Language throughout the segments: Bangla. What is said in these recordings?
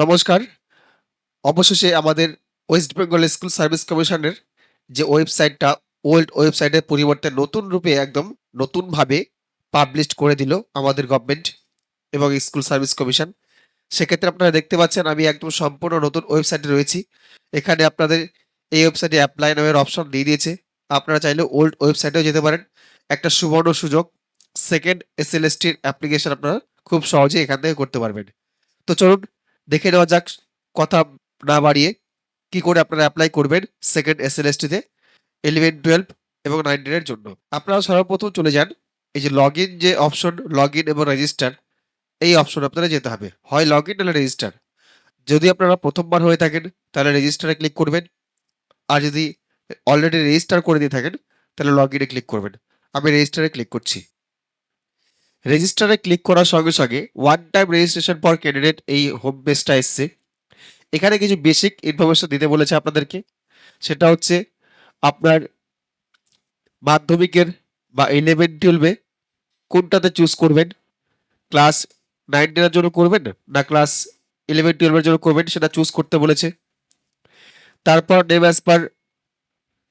নমস্কার। অবশেষে আমাদের ওয়েস্ট বেঙ্গল স্কুল সার্ভিস কমিশনের যে ওয়েবসাইটটা ওল্ড ওয়েবসাইটের পরিবর্তে নতুন রূপে একদম নতুনভাবে পাবলিশ করে দিল আমাদের গভর্নমেন্ট এবং স্কুল সার্ভিস কমিশন সেক্ষেত্রে আপনারা দেখতে পাচ্ছেন, আমি একদম সম্পূর্ণ নতুন ওয়েবসাইটে রয়েছি। এখানে আপনাদের এই ওয়েবসাইটে অ্যাপ্লাই নামের অপশন দিয়ে দিয়েছে। আপনারা চাইলে ওল্ড ওয়েবসাইটেও যেতে পারেন। একটা সুবর্ণ সুযোগ সেকেন্ড এস এল এসটির অ্যাপ্লিকেশন আপনারা খুব সহজে এখান থেকে করতে পারবেন। তো চলুন দেখে নেওয়া যাক কথা না বাড়িয়ে কি করে আপনারা অ্যাপ্লাই করবেন সেকেন্ড এস এল এসটিতে ইলেভেন টুয়েলভ এবং নাইনটিনের জন্য। আপনারা সর্বপ্রথম চলে যান, এই যে লগ ইন যে অপশন লগ ইন এবং রেজিস্টার এই অপশন আপনারা যেতে হবে। হয় লগ ইন নাহলে রেজিস্টার যদি আপনারা প্রথমবার হয়ে থাকেন, তাহলে রেজিস্টারে ক্লিক করবেন। আর যদি অলরেডি রেজিস্টার করে দিয়ে থাকেন, তাহলে লগ ইনে ক্লিক করবেন। আমি রেজিস্টারে ক্লিক করছি। রেজিস্টারে ক্লিক করার সঙ্গে সঙ্গে one time registration for candidate এই হোম পেজটা এসছে। এখানে কিছু বেসিক ইনফরমেশন দিতে বলেছে আপনাদেরকে। সেটা হচ্ছে আপনার মাধ্যমিকের বা ইলেভেন টুয়েলভে কোনটাতে চুজ করবেন? ক্লাস নাইন টেনের জন্য করবেন না ক্লাস ইলেভেন টুয়েলভের জন্য করবেন? সেটা চুজ করতে বলেছে। তারপর নেম অ্যাজ পার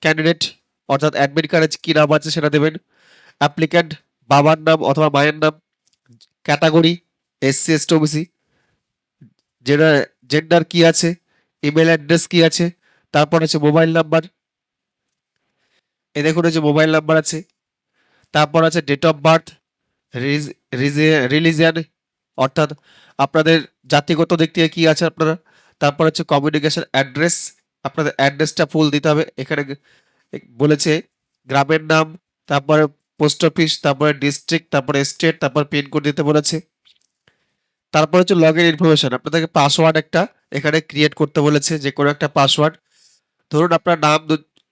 ক্যান্ডিডেট অর্থাৎ অ্যাডমিট কার্ডে কী নাম আছে সেটা দেবেন। অ্যাপ্লিক্যান্ট বাবার নাম অথবা মায়ের নাম category SC ST OBC gender কি আছে ইমেল অ্যাড্রেস কি আছে, তারপর আছে মোবাইল নাম্বার এ দেখুন যে মোবাইল নাম্বার আছে, তারপর আছে ডেট অফ বার্থ রিলিজিয়ান অর্থাৎ আপনাদের জাতিগত দিক থেকে কী আছে আপনারা, তারপর হচ্ছে কমিউনিকেশন অ্যাড্রেস আপনাদের অ্যাড্রেসটা ফুল দিতে হবে, এখানে বলেছে, গ্রামের নাম, তারপরে পোস্ট অফিস, তারপরে ডিস্ট্রিক্ট, তারপরে স্টেট, তারপর পিনকোড দিতে বলেছে। তারপর হচ্ছে লগ ইন ইনফরমেশন আপনাদেরকে পাসওয়ার্ড একটা এখানে ক্রিয়েট করতে বলেছে, যে কোনো একটা পাসওয়ার্ড ধরুন আপনার নাম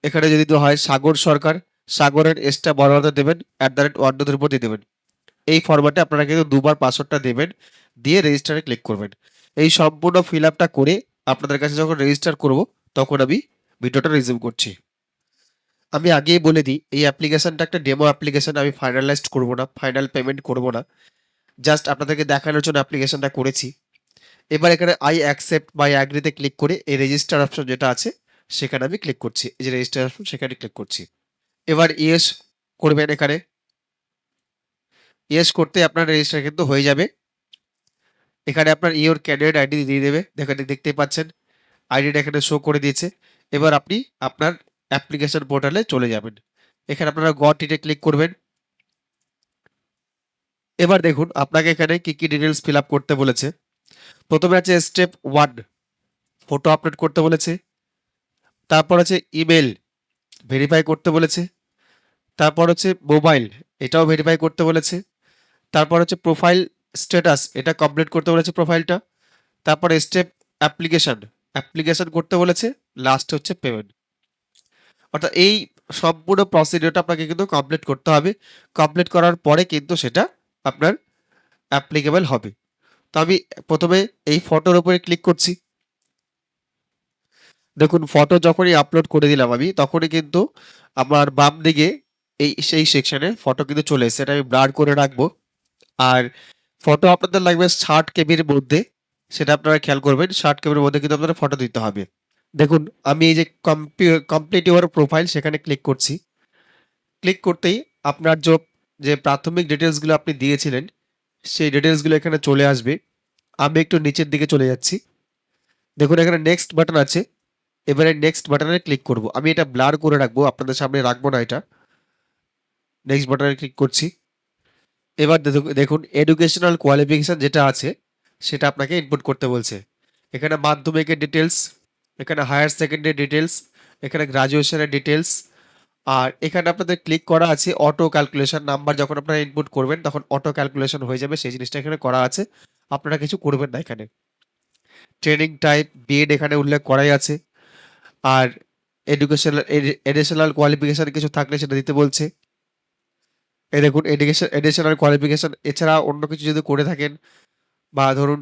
এখানে যদি হয়, সাগর সরকার, সাগরের এসটা বড় দেবেন at the rate one two উপর দিয়ে দেবেন। এই ফরম্যাটে আপনারা কিন্তু দুবার পাসওয়ার্ডটা দেবেন, দিয়ে রেজিস্টারে ক্লিক করবেন। এই সম্পূর্ণ ফিল আপটা করে আপনাদের কাছে যখন রেজিস্টার করব, তখন আমি ভিডিওটা রিজিউম করছি। আমি আগেই বলে দিই, এই অ্যাপ্লিকেশনটা একটা ডেমো অ্যাপ্লিকেশন আমি ফাইনালাইজড করব না ফাইনাল পেমেন্ট করব না। জাস্ট আপনাদেরকে দেখানোর জন্য অ্যাপ্লিকেশনটা করেছি। এবার এখানে আই অ্যাকসেপ্ট বা অ্যাগ্রিতে ক্লিক করে এই রেজিস্টার অপশন যেটা আছে, সেখানে আমি ক্লিক করছি। এই যে রেজিস্টার অপশন সেখানে ক্লিক করছি। এবার ইয়েস করবেন এখানে। ইয়েস করতে আপনার রেজিস্টার কিন্তু হয়ে যাবে। এখানে আপনার ইওর ক্যান্ডিডেট আইডি দিয়ে দেবে। এখানে দেখতেই পাচ্ছেন। আইডিটা এখানে শো করে দিয়েছে। এবার আপনি আপনার অ্যাপ্লিকেশন পোর্টালে চলে যাবেন। এখানে আপনারা গট ইটে ক্লিক করবেন। এবার দেখুন, আপনাকে এখানে কি কি ডিটেলস ফিল করতে বলেছে। প্রথমে আছে স্টেপ ওয়ান ফটো আপলোড করতে বলেছে। তারপর আছে ইমেল ভেরিফাই করতে বলেছে। তারপর হচ্ছে মোবাইল এটাও ভেরিফাই করতে বলেছে। তারপর হচ্ছে প্রোফাইল স্ট্যাটাস এটা কমপ্লিট করতে বলেছে প্রোফাইলটা তারপর স্টেপ অ্যাপ্লিকেশন অ্যাপ্লিকেশন করতে বলেছে। লাস্ট হচ্ছে পেমেন্ট অর্থাৎ এই সম্পূর্ণ প্রসিডিওরটা আপনাকে কিন্তু কমপ্লিট করতে হবে। কমপ্লিট করার পরে কিন্তু সেটা আপনার অ্যাপ্লিকেবল হবে। তো আমি প্রথমে এই ফটোর উপরে ক্লিক করছি। দেখুন ফটো যখনই আপলোড করে দিলাম আমি, তখনই কিন্তু আমার বাম দিকে এই, সেই সেকশানে ফটো কিন্তু চলে এসেছে। এটা আমি ব্লার করে রাখব। আর ফটো আপনাদের লাগবে ষাট কেবির মধ্যে, সেটা আপনারা খেয়াল করবেন। ষাট কেবির মধ্যে কিন্তু আপনাদের ফটো দিতে হবে। দেখুন, আমি এই যে কমপ্লিট ইউর প্রোফাইল সেখানে ক্লিক করছি। ক্লিক করতেই আপনার যে যে প্রাথমিক ডিটেলসগুলো আপনি দিয়েছিলেন, সেই ডিটেলসগুলো এখানে চলে আসবে। আমি একটু নিচের দিকে চলে যাচ্ছি। দেখুন, এখানে নেক্সট বাটন আছে। এবারে নেক্সট বাটনে ক্লিক করব। আমি এটা ব্লার করে রাখব, আপনাদের সামনে রাখব না এটা। নেক্সট বাটনে ক্লিক করছি। এবার দেখু- দেখুন এডুকেশনাল কোয়ালিফিকেশান যেটা আছে, সেটা আপনাকে ইনপুট করতে বলছে। এখানে মাধ্যমিকের ডিটেলস এখানে হায়ার সেকেন্ডারি ডিটেলস এখানে গ্রাজুয়েশনের ডিটেলস আর এখানে আপনাদের ক্লিক করা আছে অটো ক্যালকুলেশন নাম্বার যখন আপনারা ইনপুট করবেন, তখন অটো ক্যালকুলেশন হয়ে যাবে। সেই জিনিসটা এখানে করা আছে। আপনারা কিছু করবেন না এখানে। ট্রেনিং টাইপ বিএড এখানে উল্লেখ করাই আছে। আর এডুকেশনাল এডিশনাল কোয়ালিফিকেশান কিছু থাকলে সেটা দিতে বলছে। এ দেখুন এডুকেশন এডিশনাল কোয়ালিফিকেশান এছাড়া অন্য কিছু যদি করে থাকেন, বা ধরুন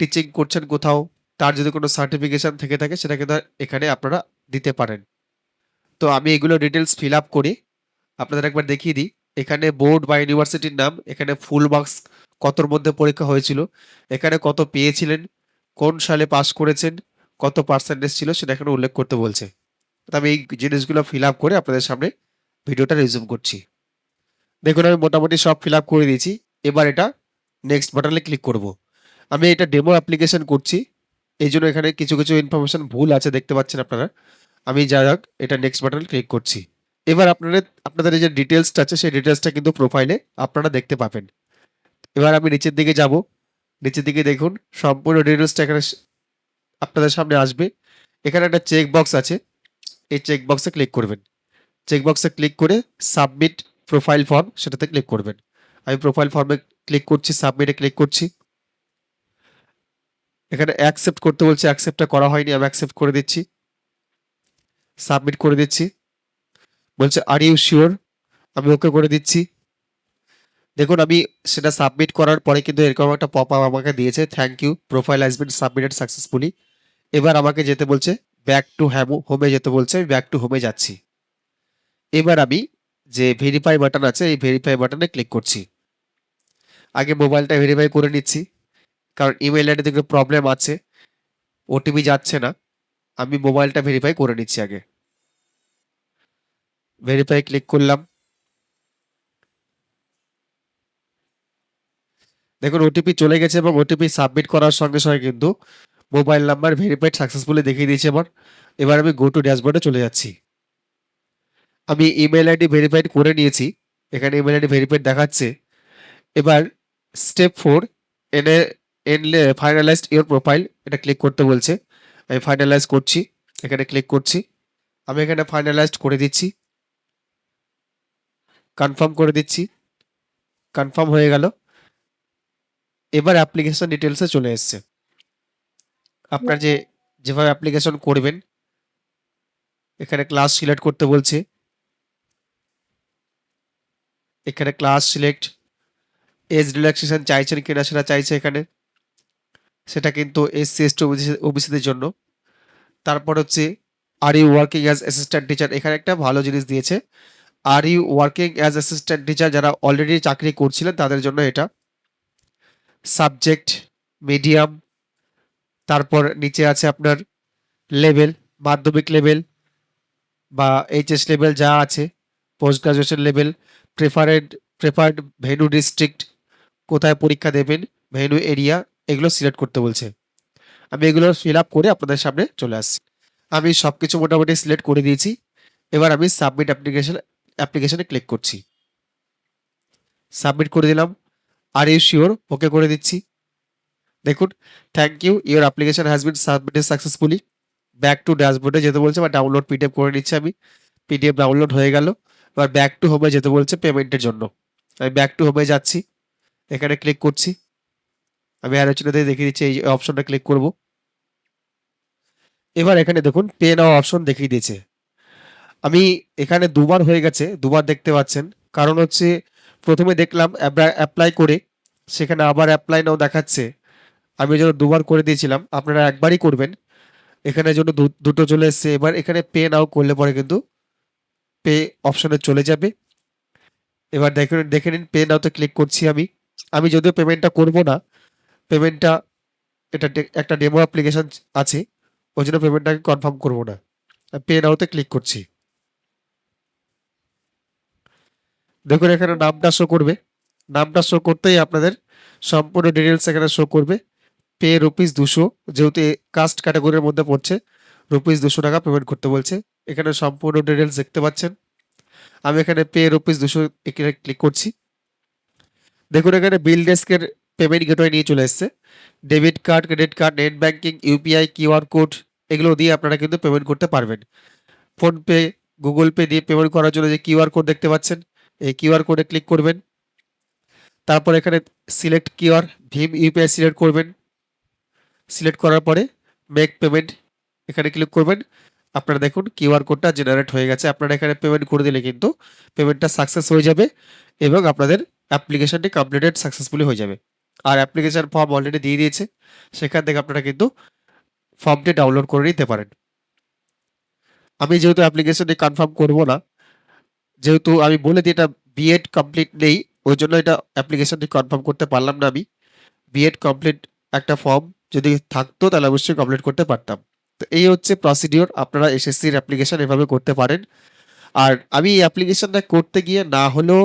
টিচিং করছেন কোথাও তার যদি কোনো সার্টিফিকেশান থেকে থাকে সেটাকে কিন্তু এখানে আপনারা দিতে পারেন তো আমি এগুলো ডিটেলস ফিল আপ করি আপনাদের একবার দেখিয়ে দিই এখানে বোর্ড বা ইউনিভার্সিটির নাম এখানে ফুল মার্কস কতর মধ্যে পরীক্ষা হয়েছিল এখানে কত পেয়েছিলেন কোন সালে পাস করেছেন, কত পার্সেন্টেজ ছিল সেটা এখানে উল্লেখ করতে বলছে। তো আমি এই জিনিসগুলো ফিল আপ করে আপনাদের সামনে ভিডিওটা রিজিউম করছি। দেখুন আমি মোটামুটি সব ফিল আপ করে দিয়েছি। এবার এটা নেক্সট বাটনে ক্লিক করব। আমি এটা ডেমো অ্যাপ্লিকেশন করছি। এইজন্য এখানে কিছু, কিছু ইনফরমেশন ভুল আছে দেখতে পাচ্ছেন আপনারা। আমি যাই হোক এটা নেক্সট বাটনে ক্লিক করছি। এবার আপনাদের আপনাদের এই যে ডিটেইলসটা আছে সেই ডিটেলসটা কিন্তু প্রোফাইলে আপনারা দেখতে পাবেন। এবার আমি নিচের দিকে যাব। নিচের দিকে দেখুন সম্পূর্ণ ডিটেইলসটা এখানে আপনাদের সামনে আসবে। এখানে একটা চেক বক্স আছে। এই চেক বক্সে ক্লিক করবেন। চেক বক্সে ক্লিক করে সাবমিট প্রোফাইল ফর্ম সেটাতে ক্লিক করবেন। আমি প্রোফাইল ফর্মে ক্লিক করছি, সাবমিটে ক্লিক করছি। এখানে অ্যাকসেপ্ট করতে বলছে, অ্যাকসেপ্টটা করা হয়নি। আমি অ্যাকসেপ্ট করে দিচ্ছি। সাবমিট করে দিচ্ছি। বলছে আর ইউ শিওর আমি ওকে করে দিচ্ছি। দেখুন আমি সেটা সাবমিট করার পরে কিন্তু এরকম একটা পপ আপ আমাকে দিয়েছে। Thank you profile has been submitted successfully. এবার আমাকে যেতে বলছে ব্যাক টু হ্যামো হোমে যেতে বলছে। আমি ব্যাক টু হোমে যাচ্ছি। এবার আমি যে ভেরিফাই বাটন আছে এই ভেরিফাই বাটনে ক্লিক করছি। আগে মোবাইলটা ভেরিফাই করে নিচ্ছি। কারণ ইমেইল আইডিতে একটু প্রবলেম আছে। ওটিপি যাচ্ছে না। আমি মোবাইলটা ভেরিফাই করে নিচ্ছি আগে। ভেরিফাই ক্লিক করলাম। দেখুন ওটিপি চলে গেছে এবং ওটিপি সাবমিট করার সঙ্গে, সঙ্গে কিন্তু মোবাইল নাম্বার ভেরিফাইড সাকসেসফুলি দেখিয়ে দিয়েছে আমার। এবার আমি গো টু ড্যাশবোর্ডে চলে যাচ্ছি। আমি ইমেল আইডি ভেরিফাইড করে নিয়েছি। এখানে ইমেল আইডি ভেরিফাইড দেখাচ্ছে। এবার স্টেপ ফোর এনে এনলে ফাইনালাইজড ইওর প্রোফাইল এটা ক্লিক করতে বলছে। আমি ফাইনালাইজ করছি। এখানে ক্লিক করছি। আমি এখানে ফাইনালাইজড করে দিচ্ছি। কনফার্ম করে দিচ্ছি। কনফার্ম হয়ে গেল। এবার অ্যাপ্লিকেশন ডিটেইলসে চলে এসছে। আপনার যে, যেভাবে অ্যাপ্লিকেশন করবেন, এখানে ক্লাস সিলেক্ট করতে বলছে। এখানে ক্লাস সিলেক্ট এজ রিল্যাক্সেশন চাইছেন কিনা সেটা চাইছে এখানে। সেটা কিন্তু এসসি, এসটি, ওবিসি ওবিসিদের জন্য। তারপর হচ্ছে are you working as assistant teacher এখানে একটা ভালো জিনিস দিয়েছে। Are you working as assistant teacher যারা অলরেডি চাকরি করছিলেন তাদের জন্য এটা। সাবজেক্ট, মিডিয়াম তারপর নিচে আছে আপনার লেভেল, মাধ্যমিক লেভেল বা এইচএস লেভেল যা আছে, post graduation level, preferred preferred venue district কোথায় পরীক্ষা দেবেন, ভেন্যু এরিয়া এগুলো সিলেক্ট করতে বলছে। আমি এগুলো ফিল আপ করে আপনাদের সামনে চলে আসছি। আমি সব কিছু মোটামুটি সিলেক্ট করে দিয়েছি। এবার আমি সাবমিট অ্যাপ্লিকেশন অ্যাপ্লিকেশনে ক্লিক করছি। সাবমিট করে দিলাম। আর ইউ শিওর ওকে করে দিচ্ছি। দেখুন thank you your application has been submitted successfully. Back to ড্যাশবোর্ডে যেতে বলছে বা ডাউনলোড পিডিএফ করে নিচ্ছি আমি। পিডিএফ ডাউনলোড হয়ে গেল। এবার ব্যাক টু হোমে যেতে বলছে পেমেন্টের জন্য। আমি ব্যাক টু হোমে যাচ্ছি। এখানে ক্লিক করছি। আমি অ্যারো চিহ্নতে দেখিয়ে দিচ্ছি এই অপশনটা ক্লিক করব। এবার এখানে দেখুন পে নাও অপশন দেখিয়ে দিয়েছে। আমি এখানে দুবার হয়ে গেছে, দুবার দেখতে পাচ্ছেন। কারণ হচ্ছে প্রথমে দেখলাম অ্যাপ্লাই করে সেখানে আবার অ্যাপ্লাই নাও দেখাচ্ছে। আমি যেন দুবার করে দিয়েছিলাম। আপনারা একবারই করবেন। এখানে জন্য দুটো চলে এসছে। এবার এখানে পে নাও করলে পরে কিন্তু পে অপশনে চলে যাবে। এবার দেখে দেখে নিন পে নাওতে ক্লিক করছি আমি। আমি যদিও পেমেন্টটা করব না। পেমেন্টটা, এটা একটা ডেমো অ্যাপ্লিকেশন আছে। ওই জন্য পেমেন্টটাকে কনফার্ম করব না। পে নাওতে ক্লিক করছি। দেখুন, এখানে নামটা শো করবে। নামটা শো করতেই আপনাদের সম্পূর্ণ ডিটেলস এখানে শো করবে। পে রুপিস দুশো, যেহেতু কাস্ট ক্যাটাগরির মধ্যে পড়ছে রুপিস দুশো টাকা পেমেন্ট করতে বলছে। এখানে সম্পূর্ণ ডিটেলস দেখতে পাচ্ছেন। আমি এখানে পে রুপিস দুশো এখানে ক্লিক করছি। দেখুন, এখানে বিল ডেস্কের পেমেন্ট গেটওয়ে নিয়ে চলে এসছে। Debit card, credit card, net banking UPI, QR code এগুলো দিয়ে আপনারা কিন্তু পেমেন্ট করতে পারবেন। ফোনপে, গুগল পে দিয়ে পেমেন্ট করার জন্য যে কিউআর কোড দেখতে পাচ্ছেন এই কিউআর কোডে ক্লিক করবেন। তারপর এখানে সিলেক্ট কিউআর, ভীম ইউপিআই সিলেক্ট করবেন। সিলেক্ট করার পরে মেক পেমেন্ট এখানে ক্লিক করবেন। আপনারা দেখুন কিউআর কোডটা জেনারেট হয়ে গেছে। আপনারা এখানে পেমেন্ট করে দিলে কিন্তু পেমেন্টটা সাকসেস হয়ে যাবে এবং আপনাদের অ্যাপ্লিকেশনটি কমপ্লিটেড সাকসেসফুলি হয়ে যাবে। আর অ্যাপ্লিকেশন ফর্ম অলরেডি দিয়ে দিয়েছে। সেখান থেকে আপনারা কিন্তু ফর্মটি ডাউনলোড করে নিতে পারেন। আমি যেহেতু অ্যাপ্লিকেশনটি কনফার্ম করব না। যেহেতু আমি বলে দিই এটা বিএড কমপ্লিট নেই, ওই জন্য এটা অ্যাপ্লিকেশনটি কনফার্ম করতে পারলাম না আমি। বিএড কমপ্লিট একটা ফর্ম যদি থাকতো তাহলে অবশ্যই কমপ্লিট করতে পারতাম তো এই হচ্ছে প্রসিডিওর আপনারা এসএসসির অ্যাপ্লিকেশন এভাবে করতে পারেন আর আমি এই অ্যাপ্লিকেশনটা করতে গিয়ে না হলেও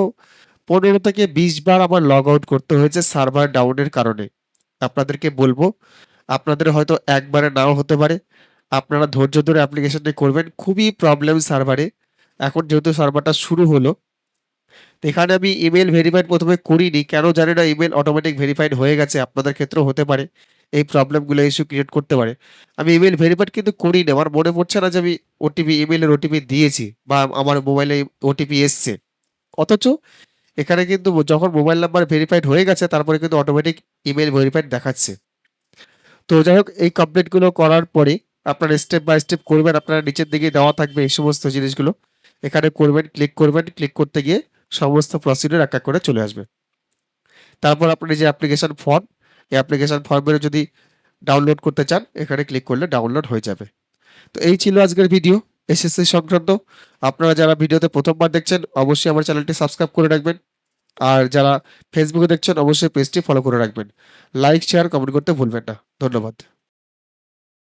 পনেরো থেকে বিশ বার আমার লগ আউট করতে হয়েছে সার্ভার ডাউনের কারণে। আপনাদেরকে বলব, আপনাদের হয়তো একবারে নাও হতে পারে। আপনারা ধৈর্য ধরে অ্যাপ্লিকেশনটা করবেন, খুবই প্রবলেম সার্ভারে এখন যেহেতু সার্ভারটা শুরু হলো এখানে আমি ইমেল ভেরিফাইড প্রথমে করিনি। কেন জানি না ইমেল অটোমেটিক ভেরিফাইড হয়ে গেছে, আপনাদের ক্ষেত্রেও হতে পারে। এই প্রবলেমগুলো ইস্যু ক্রিয়েট করতে পারে। আমি ইমেল ভেরিফাইড কিন্তু করিনি, আমার মনে পড়ছে না যে আমি ওটিপি ইমেলের ওটিপি দিয়েছি, বা আমার মোবাইলে ওটিপি এসছে। অথচ এখানে কিন্তু যখন মোবাইল নাম্বার ভেরিফাইড হয়ে গেছে, তারপরে কিন্তু অটোমেটিক ইমেল ভেরিফাইড দেখাচ্ছে। তো যাই হোক এই কমপ্লিটগুলো করার পরে আপনারা স্টেপ বাই স্টেপ করবেন, আপনারা নিচের দিকে দেওয়া থাকবে এই সমস্ত জিনিসগুলো। এখানে করবেন ক্লিক করবেন ক্লিক করতে গিয়ে সমস্ত প্রসিডিউর এক এক করে চলে আসবে। তারপর আপনি যে অ্যাপ্লিকেশন ফর্ম এই অ্যাপ্লিকেশন ফর্মের যদি ডাউনলোড করতে চান, এখানে ক্লিক করলে ডাউনলোড হয়ে যাবে। তো এই ছিল আজকের ভিডিও এসএসসি সংক্রান্ত। আপনারা যারা ভিডিওতে প্রথমবার দেখছেন, অবশ্যই আমার চ্যানেলটি সাবস্ক্রাইব করে রাখবেন। আর যারা ফেসবুকে দেখছেন, অবশ্যই পেজটি ফলো করে রাখবেন। লাইক শেয়ার কমেন্ট করতে ভুলবেন না। ধন্যবাদ।